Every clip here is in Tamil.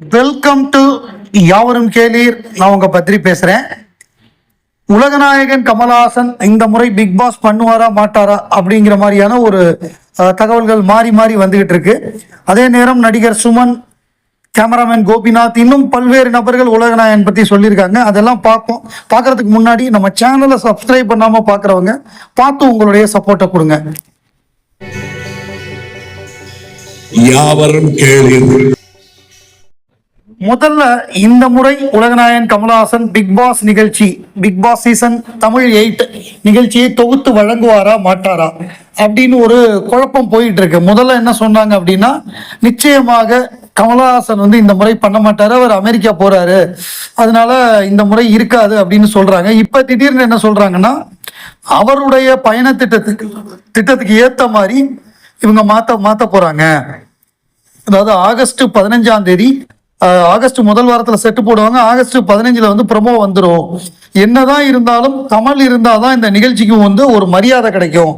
வெல்கம் டு யாவரும் கேளீர். நான் உங்க பத்திரி பேசுறேன். உலகநாயகன் கமல்ஹாசன் இந்த முறை பிக் பாஸ் பண்ணுவாரா மாட்டாரா அப்படிங்கிற மாதிரியான ஒரு தகவல்கள் மாறி மாறி வந்துகிட்டு இருக்கு. அதே நேரம் நடிகர் சுமன் கேமராமேன் கோபிநாத் இன்னும் பல்வேறு நபர்கள் உலகநாயகன் பத்தி சொல்லியிருக்காங்க. அதெல்லாம் பார்ப்போம். பார்க்கறதுக்கு முன்னாடி நம்ம சேனலை சப்ஸ்கிரைப் பண்ணாம பார்க்குறவங்க பார்த்து உங்களுடைய சப்போர்ட்டை கொடுங்க. யாவரும் கேளீர்கள் முதல்ல இந்த முறை உலகநாயன் கமலஹாசன் பிக் பாஸ் நிகழ்ச்சி Big Boss season Tamil eight நிகழ்ச்சியை தொகுத்து வழங்குவாரா மாட்டாரா? அப்படின்னு ஒரு குழப்பம் போயிட்டு இருக்கு முதல்ல என்ன சொன்னாங்க அப்படின்னா நிச்சயமாக கமலஹாசன் வந்து இந்த முறை பண்ண மாட்டாரு அவர் அமெரிக்கா போறாரு. அதனால இந்த முறை இருக்காது அப்படின்னு சொல்றாங்க. இப்ப திடீர்னு என்ன சொல்றாங்கன்னா அவருடைய பயண திட்டத்துக்கு திட்டத்துக்கு ஏத்த மாதிரி இவங்க மாத்த மாத்த போறாங்க. அதாவது ஆகஸ்ட் பதினஞ்சாம் தேதி ஆகஸ்ட் முதல் வாரத்தில் செட்டு போடுவாங்க. ஆகஸ்ட் பதினஞ்சில் வந்து ப்ரமோ வந்துடும் என்னதான் இருந்தாலும் கமல் இருந்தால் தான் இந்த நிகழ்ச்சிக்கு வந்து ஒரு மரியாதை கிடைக்கும்.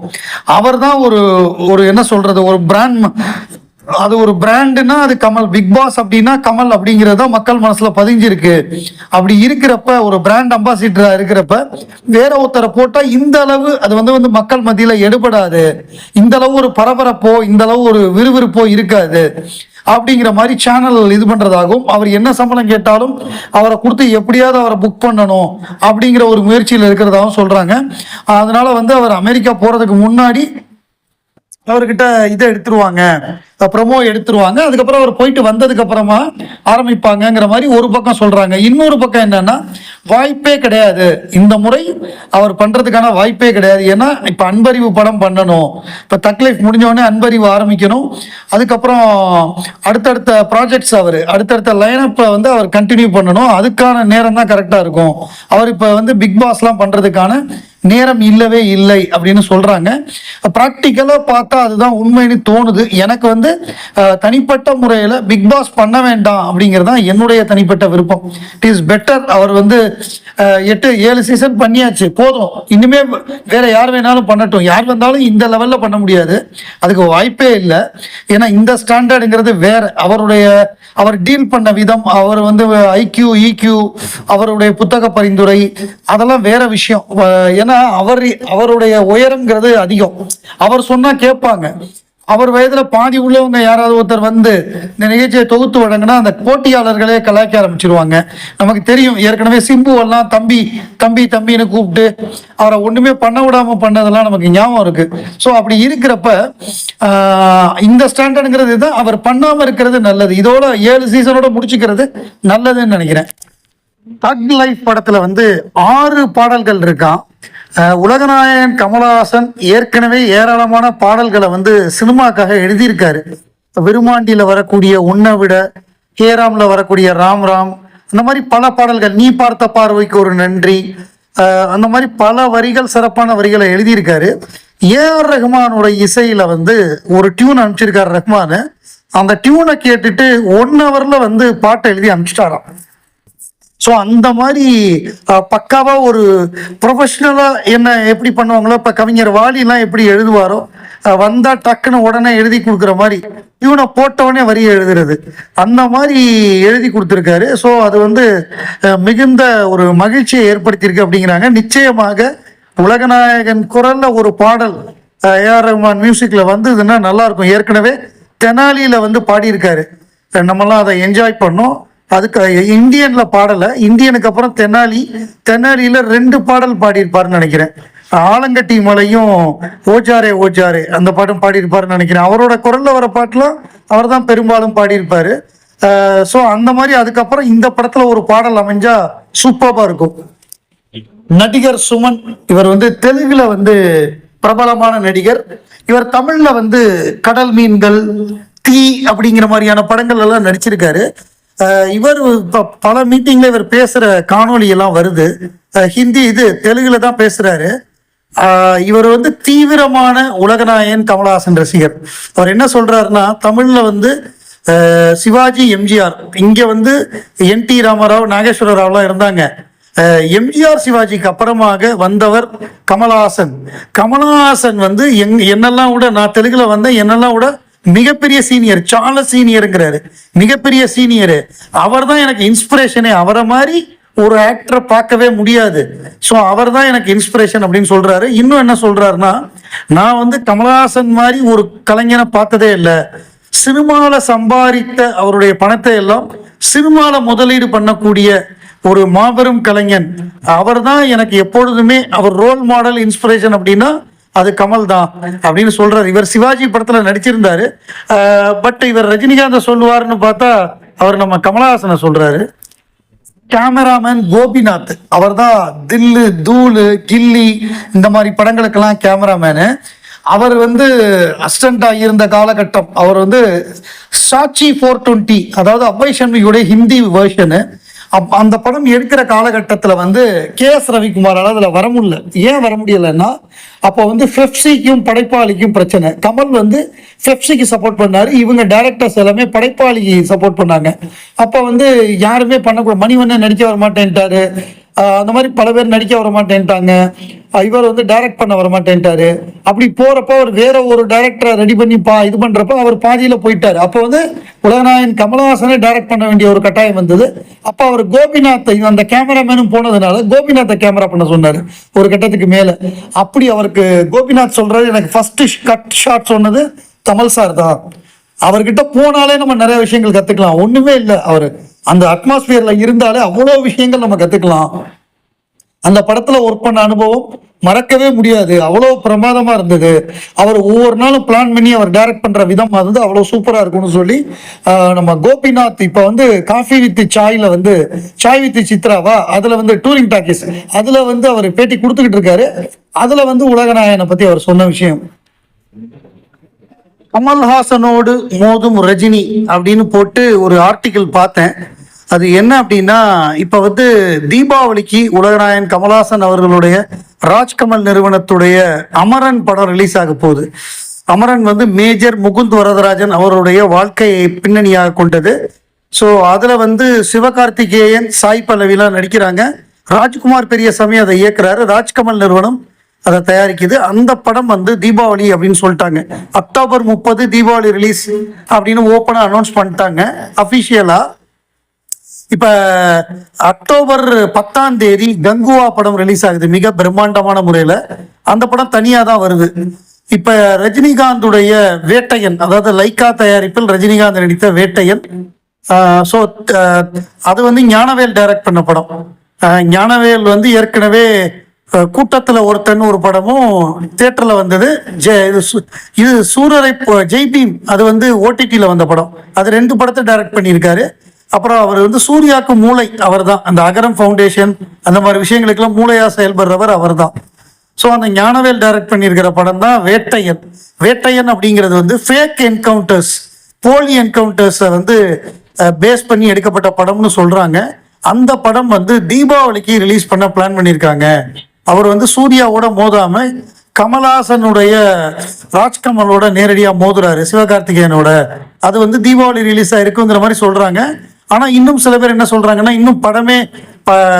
அவர் தான் ஒரு ஒரு என்ன சொல்கிறது ஒரு பிராண்ட் அது ஒரு பிராண்டுனா அது கமல். பிக் பாஸ் அப்படின்னா கமல் அப்படிங்கிறது தான் மக்கள் மனசுல பதிஞ்சிருக்கு. அப்படி இருக்கிறப்ப ஒரு பிராண்ட் அம்பாசிடரா இருக்கிறப்ப வேற ஒருத்தரை போட்டா இந்த அளவு அது வந்து வந்து மக்கள் மத்தியில எடுபடாது. இந்த அளவு ஒரு பரபரப்போ இந்த அளவு ஒரு விறுவிறுப்போ இருக்காது. அப்படிங்கிற மாதிரி சேனல் இது பண்ணுறதாகவும் அவர் என்ன சம்பளம் கேட்டாலும் அவரை கொடுத்து எப்படியாவது அவரை புக் பண்ணணும் அப்படிங்கிற ஒரு முயற்சியில் இருக்கிறதாகவும் சொல்கிறாங்க அதனால் வந்து அவர் அமெரிக்கா போகிறதுக்கு முன்னாடி அவர்கிட்ட இதை எடுத்துருவாங்க. ப்ரமோ எடுத்துருவாங்க. அதுக்கப்புறம் அவர் போயிட்டு வந்ததுக்கு அப்புறமா ஆரம்பிப்பாங்கங்கிற மாதிரி ஒரு பக்கம் சொல்றாங்க. இன்னொரு பக்கம் என்னன்னா வாய்ப்பே கிடையாது. இந்த முறை அவர் பண்ணுறதுக்கான வாய்ப்பே கிடையாது. ஏன்னா இப்போ அன்பறிவு படம் பண்ணணும். இப்போ தக் லைஃப் முடிஞ்சோடனே அன்பறிவு ஆரம்பிக்கணும். அதுக்கப்புறம் அடுத்தடுத்த ப்ராஜெக்ட்ஸ் அவர் அடுத்தடுத்த லைனப்பை வந்து அவர் கண்டினியூ பண்ணணும். அதுக்கான நேரம் தான் கரெக்டாக இருக்கும். அவர் இப்போ வந்து பிக் பாஸ்லாம் பண்ணுறதுக்கான நேரம் இல்லவே இல்லை அப்படின்னு சொல்கிறாங்க ப்ராக்டிக்கலாக பார்த்தா அதுதான் உண்மைன்னு தோணுது. எனக்கு வந்து தனிப்பட்ட முறையில் பிக் பாஸ் பண்ண வேண்டாம் அப்படிங்கிறது தான் என்னுடைய தனிப்பட்ட விருப்பம். இட் இஸ் பெட்டர் அவர் வந்து எட்டு ஏழு சீசன் பண்ணியாச்சு. போதும். இனிமே வேற யார் வேணாலும் பண்ணட்டும். யார் வந்தாலும் இந்த லெவல்ல பண்ண முடியாது. அதுக்கு வாய்ப்பே இல்லை. ஏன்னா இந்த ஸ்டாண்டர்டுங்கிறது வேற. அவருடைய அவர் டீல் பண்ண விதம் அவர் வந்து ஐக்யூ இக்யூ அவருடைய புத்தக பரிந்துரை அதெல்லாம் வேற விஷயம். ஏன்னா அவர் அவருடைய உயரங்கிறது அதிகம். அவர் சொன்னா கேட்பாங்க. அவர் வயதுல பாதி உள்ளவங்க யாராவது ஒருத்தர் வந்து இந்த நிகழ்ச்சியை தொகுத்து வழங்கினா அந்த போட்டியாளர்களே கலாய்க்க ஆரம்பிச்சிருவாங்க. நமக்கு தெரியும் ஏற்கனவே சிம்பு எல்லாம் தம்பி தம்பி தம்பின்னு கூப்பிட்டு அவரை ஒண்ணுமே பண்ண விடாம பண்ணதெல்லாம் நமக்கு ஞாபகம் இருக்கு. ஸோ அப்படி இருக்கிறப்ப இந்த ஸ்டாண்டர்டுங்கிறது தான் அவர் பண்ணாம இருக்கிறது நல்லது. இதோட ஏழு சீசனோட முடிச்சுக்கிறது நல்லதுன்னு நினைக்கிறேன். தக் லைஃப் படத்துல வந்து ஆறு பாடல்கள் இருக்கான் உலகநாயகன் கமலஹாசன் ஏற்கனவே ஏராளமான பாடல்களை வந்து சினிமாக்காக எழுதியிருக்காரு. விருமாண்டியில் வரக்கூடிய உன்னை விட ஹேராமில் வரக்கூடிய ராம் ராம் அந்த மாதிரி பல பாடல்கள் நீ பார்த்த பார்வைக்கு ஒரு நன்றி அந்த மாதிரி பல வரிகள் சிறப்பான வரிகளை எழுதியிருக்காரு. ஏஆர் ரஹ்மானோட இசையில் வந்து ஒரு டியூன் அனுப்பிச்சிருக்காரு ரஹ்மானு அந்த டியூனை கேட்டுட்டு ஒன் ஹவரில் வந்து பாட்டை எழுதி அனுப்பிச்சிட்டாராம். ஸோ அந்த மாதிரி பக்காவாக ஒரு ப்ரொஃபஷ்னலாக என்ன எப்படி பண்ணுவாங்களோ இப்போ கவிஞர் வாலிலாம் எப்படி எழுதுவாரோ வந்தால் டக்குன்னு உடனே எழுதி கொடுக்குற மாதிரி இவனை போட்டவனே வரி எழுதுறது. அந்த மாதிரி எழுதி கொடுத்துருக்காரு. ஸோ அது வந்து மிகுந்த ஒரு மகிழ்ச்சியை ஏற்படுத்தியிருக்கு அப்படிங்கிறாங்க. நிச்சயமாக உலகநாயகன் குரல்ல ஒரு பாடல் ஏஆர் ரஹ்மான் மியூசிக்கில் வந்ததுன்னா நல்லாயிருக்கும் ஏற்கனவே தெனாலியில் வந்து பாடியிருக்காரு. நம்மலாம் அதை என்ஜாய் பண்ணோம். அதுக்கு இந்தியன்ல பாடல. இந்தியனுக்கு அப்புறம் தெனாலி தென்னாலியில ரெண்டு பாடல் பாடியிருப்பாருன்னு நினைக்கிறேன். ஆலங்கட்டி மலையும் ஓஜாரே ஓஜாரே அந்த பாட்டும் பாடியிருப்பாருன்னு நினைக்கிறேன். அவரோட குரல்ல வர பாட்டுலாம் அவர் தான் பெரும்பாலும் பாடியிருப்பாரு. ஸோ அந்த மாதிரி அதுக்கப்புறம் இந்த படத்துல ஒரு பாடல் அமைஞ்சா சூப்பராக இருக்கும். நடிகர் சுமன் இவர் வந்து தெலுங்குல வந்து பிரபலமான நடிகர். இவர் தமிழ்ல வந்து கடல் மீன்கள் தீ அப்படிங்கிற மாதிரியான படங்கள் எல்லாம் நடிச்சிருக்காரு. இவர் பல மீட்டிங்ல இவர் பேசுற காணொலி எல்லாம் வருது. ஹிந்தி இது தெலுங்குல தான் பேசுறாரு. இவர் வந்து தீவிரமான உலகநாயகன் கமலஹாசன் ரசிகர். அவர் என்ன சொல்றாருன்னா தமிழ்ல வந்து சிவாஜி எம்ஜிஆர். இங்க வந்து என் டி ராமராவ் நாகேஸ்வர ராவ்லாம் இருந்தாங்க. எம்ஜிஆர் சிவாஜிக்கு அப்புறமாக வந்தவர் கமலஹாசன். கமலஹாசன் வந்து எங் என்னெல்லாம் விட நான் தெலுங்குல வந்தேன் என்னெல்லாம் விட மிகப்பெரிய சீனியர் சால சீனியருங்கிறாரு. மிகப்பெரிய சீனியரு. அவர் தான் எனக்கு இன்ஸ்பிரேஷனே அவரை மாதிரி ஒரு ஆக்டரை பார்க்கவே முடியாது. ஸோ அவர் தான் எனக்கு இன்ஸ்பிரேஷன் அப்படின்னு சொல்றாரு. இன்னும் என்ன சொல்றாருன்னா நான் வந்து கமலஹாசன் மாதிரி ஒரு கலைஞனை பார்த்ததே இல்லை. சினிமாவில் சம்பாதித்த அவருடைய பணத்தை எல்லாம் சினிமாவில் முதலீடு பண்ணக்கூடிய ஒரு மாபெரும் கலைஞன். அவர் தான் எனக்கு எப்பொழுதுமே அவர் ரோல் மாடல் இன்ஸ்பிரேஷன் அப்படின்னா அது கமல் தான் அப்படின்னு சொல்றாரு. இவர் சிவாஜி படத்துல நடிச்சிருந்தாரு. பட் இவர் ரஜினிகாந்த சொல்லுவாருன்னு பார்த்தா அவர் நம்ம கமலஹாசனை சொல்றாரு. கேமராமேன் கோபிநாத். அவர் தான் தில்லு தூளு கில்லி இந்த மாதிரி படங்களுக்கெல்லாம் கேமராமேனு அவர் வந்து அசிஸ்டண்டா இருந்த காலகட்டம். அவர் வந்து சாட்சி ஃபோர் டுவெண்ட்டி அதாவது அவ்வை சண்முகியுடைய ஹிந்தி வேர்ஷனு அப் அந்த படம் எடுக்கிற காலகட்டத்தில் வந்து கே எஸ் ரவிக்குமாரால் அதில் வர முடியல. ஏன் வர முடியலைன்னா அப்போ வந்து ஃபெப்சிக்கும் படைப்பாளிக்கும் பிரச்சனை. கமல் வந்து ஃபெப்சிக்கு சப்போர்ட் பண்ணார் இவங்க டேரக்டர்ஸ் எல்லாமே படைப்பாளிக்கு சப்போர்ட் பண்ணாங்க. அப்போ வந்து யாருமே பண்ணக்கூடாது மணிவண்ணன் நடிக்க வர மாட்டேன்ட்டாரு அந்த மாதிரி பல பேர் நடிக்க வர மாட்டேன்ட்டாங்க இவர் வந்து டைரக்ட் பண்ண வர மாட்டேன்ட்டாரு அப்படி போறப்ப அவர் வேற ஒரு டைரக்டரை ரெடி பண்ணி பா இது பண்றப்ப அவர் பாதியில போயிட்டாரு. அப்போ வந்து உலகநாயன் கமலஹாசனை டைரக்ட் பண்ண வேண்டிய ஒரு கட்டாயம் வந்தது. அப்போ அவர் கோபிநாத்தை அந்த கேமராமேனும் போனதுனால கோபிநாத்தை கேமரா பண்ண சொன்னாரு ஒரு கட்டத்துக்கு மேல. அப்படி அவருக்கு கோபிநாத் சொல்றாரு எனக்கு ஃபர்ஸ்ட் கட் ஷாட் சொன்னது தமிழ் சார் தான். அவர்கிட்ட போனாலே நம்ம நிறைய விஷயங்கள் கத்துக்கலாம். ஒண்ணுமே இல்லை அவர். அந்த அட்மாஸ்பியர்ல இருந்தாலே அவ்வளோ விஷயங்கள் நம்ம கத்துக்கலாம். அந்த படத்துல ஒர்க் பண்ண அனுபவம் மறக்கவே முடியாது. அவ்வளோ பிரமாதமா இருந்தது. அவர் ஒவ்வொரு நாளும் பிளான் பண்ணி அவர் டைரக்ட் பண்ற விதம் வந்து அவ்வளோ சூப்பரா இருக்கும்னு சொல்லி நம்ம கோபிநாத் இப்போ வந்து காஃபி வித் சாயில் வந்து சாய் வித் சித்ராவா? அதுல வந்து டூரிங் டாக்கிஸ் அதுல வந்து அவர் பேட்டி கொடுத்துக்கிட்டு இருக்காரு. அதுல வந்து உலகநாயகனை பத்தி அவர் சொன்ன விஷயம். கமல்ஹாசனோடு மோதும் ரஜினி அப்படின்னு போட்டு ஒரு ஆர்டிக்கிள் பார்த்தேன். அது என்ன அப்படின்னா இப்ப வந்து தீபாவளிக்கு உலகநாயன் கமல்ஹாசன் அவர்களுடைய ராஜ்கமல் நிறுவனத்துடைய அமரன் படம் ரிலீஸ் ஆக போகுது. அமரன் வந்து மேஜர் முகுந்த் வரதராஜன் அவருடைய வாழ்க்கையை பின்னணியாக கொண்டது. ஸோ அதுல வந்து சிவகார்த்திகேயன் சாய் பல்லவிலாம் நடிக்கிறாங்க. ராஜ்குமார் பெரியசாமி அதை இயக்குறாரு. ராஜ்கமல் நிறுவனம் அதை தயாரிக்குது. அந்த படம் வந்து தீபாவளி அப்படின்னு சொல்லிட்டாங்க. அக்டோபர் முப்பது தீபாவளி ரிலீஸ் அப்படின்னு ஓப்பனாக அனௌன்ஸ் பண்ணிட்டாங்க. அஃபிஷியலாக இப்ப அக்டோபர் பத்தாம் தேதி கங்குவா படம் ரிலீஸ் ஆகுது மிக பிரம்மாண்டமான முறையில. அந்த படம் தனியா தான் வருது. இப்ப ரஜினிகாந்துடைய வேட்டையன் அதாவது லைக்கா தயாரிப்பில் ரஜினிகாந்த் நடித்த வேட்டையன் ஸோ அது வந்து ஞானவேல் டைரக்ட் பண்ண படம். ஞானவேல் வந்து ஏற்கனவே கூட்டத்தில் கூட்டத்துல ஒருத்தன் ஒரு படமும் தேட்டரில் வந்தது. ஜெ- இது சு- இது சூரரை ஜெய்பீம் அது வந்து ஓடிடியில் வந்த படம். அது ரெண்டு படத்தை டைரக்ட் பண்ணியிருக்காரு. அப்புறம் அவர் வந்து சூர்யாக்கு மூளை அவர் தான் அந்த அகரம் ஃபவுண்டேஷன் அந்த மாதிரி விஷயங்களுக்கெல்லாம் மூளையாக செயல்படுறவர் அவர் தான் ஸோ அந்த ஞானவேல் டைரக்ட் பண்ணியிருக்கிற படம் தான் வேட்டையன். வேட்டையன் அப்படிங்கிறது வந்து ஃபேக் என்கவுண்டர்ஸ் போலி என்கவுண்டர்ஸை வந்து பேஸ் பண்ணி எடுக்கப்பட்ட படம்னு சொல்கிறாங்க அந்த படம் வந்து தீபாவளிக்கு ரிலீஸ் பண்ண பிளான் பண்ணியிருக்காங்க. அவர் வந்து சூர்யாவோட மோதாம கமலாசனுடைய ராஜ்கமலோட நேரடியாக மோதுறாரு சிவகார்த்திகேயனோட. அது வந்து தீபாவளி ரிலீஸ் ஆயிருக்குங்கிற மாதிரி சொல்கிறாங்க ஆனா இன்னும் சில பேர் என்ன சொல்றாங்கன்னா இன்னும் படமே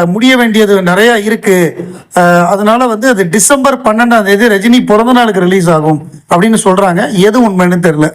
முடிய வேண்டியது நிறைய இருக்கு. அஹ் அதனால வந்து அது டிசம்பர் பன்னெண்டாம் தேதி ரஜினி பிறந்த நாளுக்கு ரிலீஸ் ஆகும் அப்படின்னு சொல்றாங்க. எது உண்மைன்னு தெரியல.